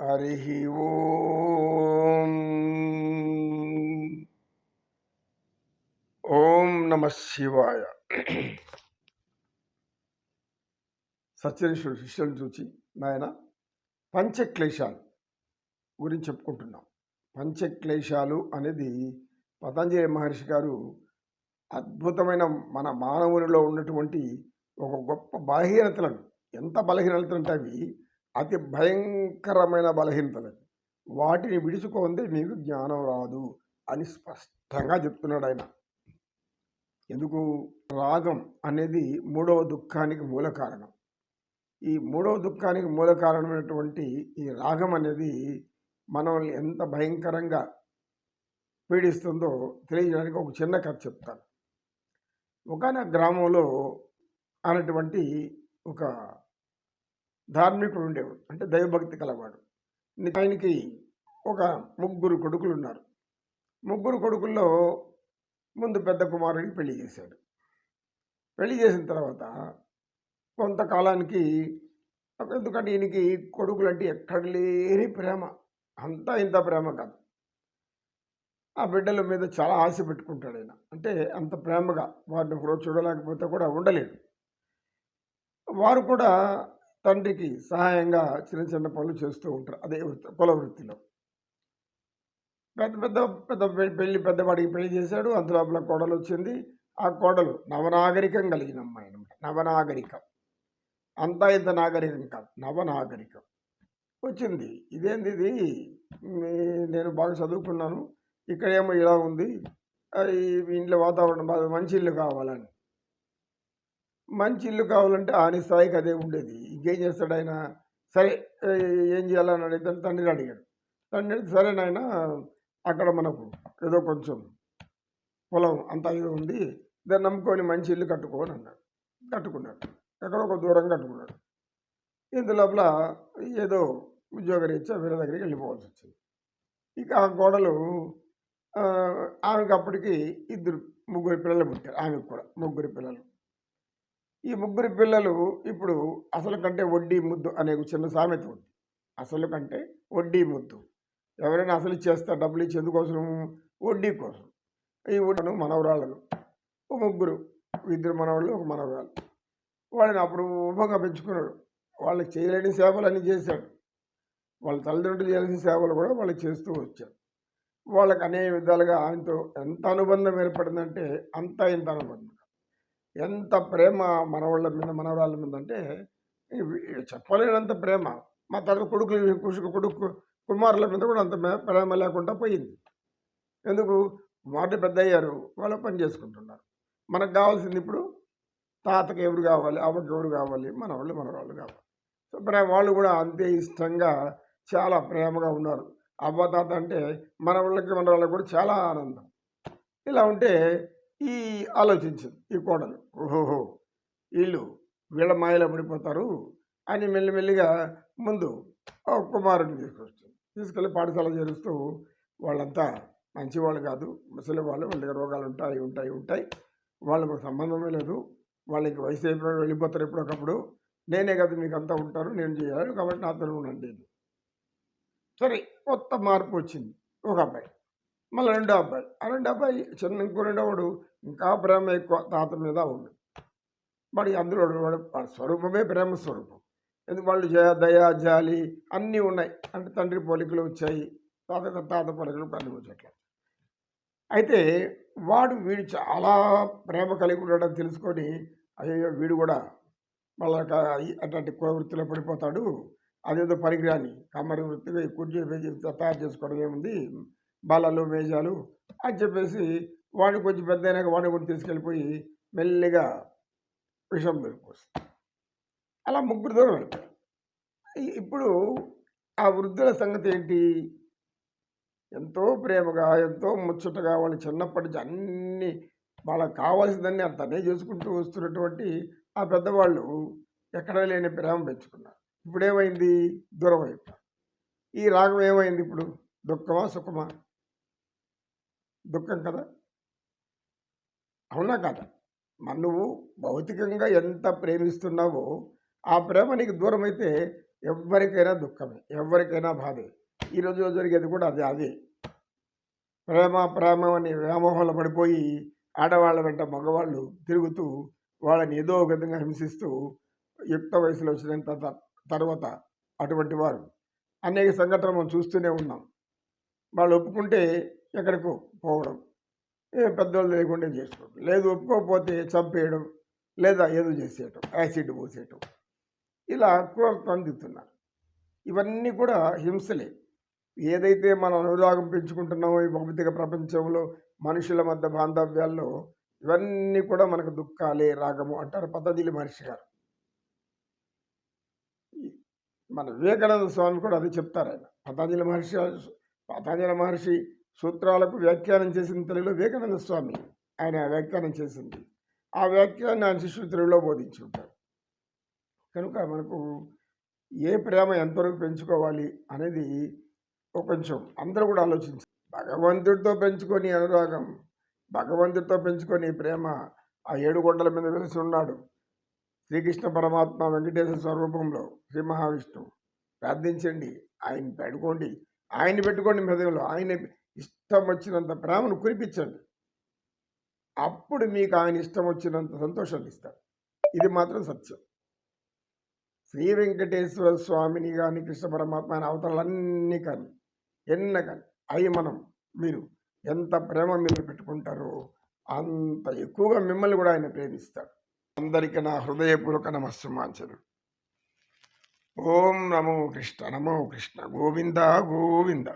హరి ఓం ఓం నమ శివాయ సత్యనేశ్వరుడు శిష్యులను చూచి నాయన పంచక్లేశాలు గురించి చెప్పుకుంటున్నాం. పంచక్లేశాలు అనేది పతంజలి మహర్షి గారు అద్భుతమైన మన మానవునిలో ఉన్నటువంటి ఒక గొప్ప బలహీనతలను ఎంత బలహీనతలు అంటే అవి అతి భయంకరమైన బలహీనతలు వాటిని విడుచుకోందే మీకు జ్ఞానం రాదు అని స్పష్టంగా చెప్తున్నాడు ఆయన. ఎందుకు? రాగం అనేది మూడవ దుఃఖానికి మూల కారణం. ఈ మూడవ దుఃఖానికి మూల కారణమైనటువంటి ఈ రాగం అనేది మనల్ని ఎంత భయంకరంగా పీడిస్తుందో తెలియజేయడానికి ఒక చిన్న కథ చెప్తాను. ఒకనొక గ్రామంలో అన్నటువంటి ఒక ధార్మికుడు ఉండేవాడు. అంటే దైవభక్తి కలవాడు. ఆయనకి ఒక ముగ్గురు కొడుకులు ఉన్నారు ముగ్గురు కొడుకుల్లో ముందు పెద్ద కుమారుడికి పెళ్ళి చేశాడు. పెళ్ళి చేసిన తర్వాత కొంతకాలానికి ఎందుకంటే ఈయనకి కొడుకులు అంటే ఎక్కడ లేని ప్రేమ. అంతా ఇంత ప్రేమ కాదు. ఆ బిడ్డల మీద చాలా ఆశ పెట్టుకుంటాడు ఆయన. అంటే అంత ప్రేమగా వారిని కూడా చూడలేకపోతే కూడా ఉండలేడు. వారు కూడా తండ్రికి సహాయంగా చిన్న చిన్న పనులు చేస్తూ ఉంటారు. అదే వృత్తి కుల వృత్తిలో. పెద్ద పెద్ద పెద్ద పె- పెళ్ళి పెద్దవాడికి పెళ్ళి చేశాడు. అందులోపల కోడలు వచ్చింది. ఆ కోడలు నవనాగరికం కలిగిన అమ్మాయి అనమాట నవనాగరికం. అంతా ఇంత నాగరికం కాదు. నవనాగరికం. వచ్చింది. ఇదేంది ఇది? నేను బాగా చదువుకున్నాను. ఇక్కడేమో ఇలా ఉంది. ఇంట్లో వాతావరణం బాగా మంచి ఇల్లు కావాలని. మంచి ఇల్లు కావాలంటే ఆని స్థాయికి అదే ఉండేది. ఇంకేం చేస్తాడు ఆయన? సరే ఏం చేయాలని అడిగితే తండ్రిని అడిగాడు. తండ్రి అడిగితే, సరే నాయన అక్కడ మనకు ఏదో కొంచెం పొలం అంతా ఇది ఉంది దాన్ని నమ్ముకొని మంచి ఇల్లు కట్టుకోని అన్నాడు. కట్టుకున్నాడు. ఎక్కడో ఒక దూరం కట్టుకున్నాడు. ఇందులోపల ఏదో ఉద్యోగరీత్యా వీళ్ళ దగ్గరికి వెళ్ళిపోవాల్సి వచ్చింది. ఇక ఆ గోడలు ఆమెకు అప్పటికి ఇద్దరు ముగ్గురు పిల్లలు పుట్టారు. ఆమెకు కూడా ముగ్గురు పిల్లలు. ఈ ముగ్గురు పిల్లలు ఇప్పుడు అసలు కంటే వడ్డీ ముద్దు అనే ఒక చిన్న సామెత ఉంది. అసలు కంటే వడ్డీ ముద్దు. ఎవరైనా అసలు ఇచ్చేస్తా డబ్బులు ఇచ్చేందు కోసం వడ్డీ కోసం. ఈ వడ్డను మనవరాళ్ళను. ఒక ముగ్గురు ఇద్దరు మనవాళ్ళు ఒక మనవరాలు. వాళ్ళని అప్పుడు ఉపంగా పెంచుకున్నాడు. వాళ్ళకి చేయలేని సేవలు అన్నీ చేశాడు. వాళ్ళ తల్లిదండ్రులు చేయాల్సిన సేవలు కూడా వాళ్ళకి చేస్తూ వచ్చారు. వాళ్ళకి అనేక విధాలుగా ఆయనతో ఎంత అనుబంధం ఏర్పడిందంటే అంత ఇంత అనుబంధం. ఎంత ప్రేమ మనవాళ్ళ మీద మనవరాళ్ళ మీద అంటే చెప్పలేనంత ప్రేమ. మా తర్వాత కొడుకులు కుషుకు కొడుకు కుమారుల మీద కూడా అంత మే- ప్రేమ లేకుండా పోయింది. ఎందుకు? వాళ్ళు పెద్ద అయ్యారు వాళ్ళు పని చేసుకుంటున్నారు. మనకు కావాల్సింది ఇప్పుడు తాతకి ఎవరు కావాలి అవ్వకి ఎవరు కావాలి మన వాళ్ళు మన వాళ్ళు కావాలి. సో ప్రేమ వాళ్ళు కూడా అంతే ఇష్టంగా చాలా ప్రేమగా ఉన్నారు. అవ్వ తాత అంటే మన వాళ్ళకి మన వాళ్ళకి కూడా చాలా ఆనందం. ఇలా ఉంటే ఈ ఆలోచించింది ఈ కోడలు. ఓహోహో వీళ్ళు వీళ్ళ మాయలో పడిపోతారు అని మెల్లిమెల్లిగా ముందు కుమారుడిని తీసుకొస్తుంది. తీసుకెళ్ళి పాఠశాల చేరుస్తూ వాళ్ళంతా మంచివాళ్ళు కాదు ముసలి వాళ్ళు వాళ్ళ రోగాలు ఉంటాయి ఉంటాయి ఉంటాయి. వాళ్ళకు సంబంధమే లేదు. వాళ్ళకి వయసు అయిపోయి వెళ్ళిపోతారు ఎప్పుడొకప్పుడు. నేనే కదా మీకు అంతా ఉంటారు నేను చేయాలి కాబట్టి నాతో ఉండండి సరే కొత్త మార్పు వచ్చింది ఒక అబ్బాయి. మళ్ళీ రెండో అబ్బాయి. ఆ రెండో అబ్బాయి చిన్న ఇంకో రెండోవాడు ఇంకా ప్రేమ ఎక్కువ తాత మీద ఉంది మరి అందులో వాడు వాడి స్వరూపమే ప్రేమ స్వరూపం. ఎందుకు వాళ్ళు జయ దయ జాలి అన్నీ ఉన్నాయి. అంటే తండ్రి పోలికలు వచ్చాయి తాత తాత పోలికలు అన్నీ వచ్చేట్లా. అయితే వాడు వీడు చాలా ప్రేమ కలిగి ఉండడం తెలుసుకొని అయ్యో వీడు కూడా మళ్ళా అట్లాంటి కులవృత్తిలో పడిపోతాడు. అదేదో పరిగ్రాని కమ్మరి వృత్తిగా కుర్చీ తయారు చేసుకోవడం ఏముంది? బాలలు మేజాలు అని చెప్పేసి వాడిని కొంచెం పెద్ద అయినాక వాడిని కూడా తీసుకెళ్ళిపోయి మెల్లిగా విషం దొరికిపోతుంది అలా ముగ్గురు దూరం అయిపోయారు. ఇప్పుడు ఆ వృద్ధుల సంగతి ఏంటి? ఎంతో ప్రేమగా ఎంతో ముచ్చటగా వాళ్ళు చిన్నప్పటి నుంచి అన్ని వాళ్ళకి కావాల్సిందన్నీ అంతనే చేసుకుంటూ వస్తున్నటువంటి ఆ పెద్దవాళ్ళు ఎక్కడ లేని ప్రేమ పెంచుకున్నారు. ఇప్పుడు ఏమైంది దూరం అయిపోయారు. ఈ రాగం ఏమైంది ఇప్పుడు? దుఃఖమా సుఖమా? దుఃఖం కదా? అవునా కదా? మరి నువ్వు భౌతికంగా ఎంత ప్రేమిస్తున్నావో ఆ ప్రేమ నీకు దూరం అయితే ఎవరికైనా దుఃఖమే ఎవరికైనా బాధే. ఈ రోజులో జరిగేది కూడా అదే అదే. ప్రేమ ప్రేమ అని వ్యామోహంలో పడిపోయి ఆడవాళ్ళ వెంట మగవాళ్ళు తిరుగుతూ వాళ్ళని ఏదో ఒక విధంగా హింసిస్తూ యుక్త వయసులో వచ్చిన తర్వాత అటువంటి వారు. అనేక సంఘటనలు మనం చూస్తూనే ఉన్నాం. వాళ్ళు ఒప్పుకుంటే ఎక్కడికో పోవడం. ఏ పెద్దోళ్ళు లేకుండా చేసుకోవడం. లేదు ఒప్పుకోకపోతే చంపేయడం లేదా ఏదో చేసేయటం యాసిడ్ పోసేయటం. ఇలా క్రూరత్వం దిగుతున్నారు ఇవన్నీ కూడా హింసలే. ఏదైతే మనం అనురాగం పెంచుకుంటున్నామో ఈ భౌతిక ప్రపంచంలో మనుషుల మధ్య బాంధవ్యాల్లో ఇవన్నీ కూడా మనకు దుఃఖాలే రాగము అంటారు పద్ధతిలి మహర్షి గారు. ఈ- మన వివేకానంద స్వామి కూడా అది చెప్తారు ఆయన. పతంజలి మహర్షి పతంజలి మహర్షి సూత్రాలకు వ్యాఖ్యానం చేసిన తెలుగులో వివేకానంద స్వామి ఆయన వ్యాఖ్యానం చేసింది. ఆ వ్యాఖ్యాన్ని ఆయన శిష్యులు తెలుగులో బోధించి ఉంటారు కనుక మనకు ఏ ప్రేమ ఎంతవరకు పెంచుకోవాలి అనేది ఒక కొంచెం అందరూ కూడా ఆలోచించారు భగవంతుడితో పెంచుకొని అనురాగం భగవంతుడితో పెంచుకొని ప్రేమ ఆ ఏడు గొడ్డల మీద వెలిసి ఉన్నాడు. శ్రీకృష్ణ పరమాత్మ వెంకటేశ్వర స్వరూపంలో శ్రీ మహావిష్ణువు. ప్రార్థించండి. ఆయన పెట్టుకోండి. ఆయన పెట్టుకోండి హృదయంలో. ఆయన ఇష్టం వచ్చినంత ప్రేమను కురిపించండి. అప్పుడు మీకు ఆయన ఇష్టం వచ్చినంత సంతోషాన్ని ఇస్తాడు. ఇది మాత్రం సత్యం. శ్రీ వెంకటేశ్వర స్వామిని కానీ కృష్ణ పరమాత్మ అని అవతలన్నీ కానీ ఎన్న కానీ అవి మనం మీరు ఎంత ప్రేమ మీద పెట్టుకుంటారో అంత ఎక్కువగా మిమ్మల్ని కూడా ఆయన ప్రేమిస్తాడు. అందరికీ నా హృదయపూర్వక నమస్సుమాంచలు ఓం నమో కృష్ణ నమో కృష్ణ గోవింద గోవింద.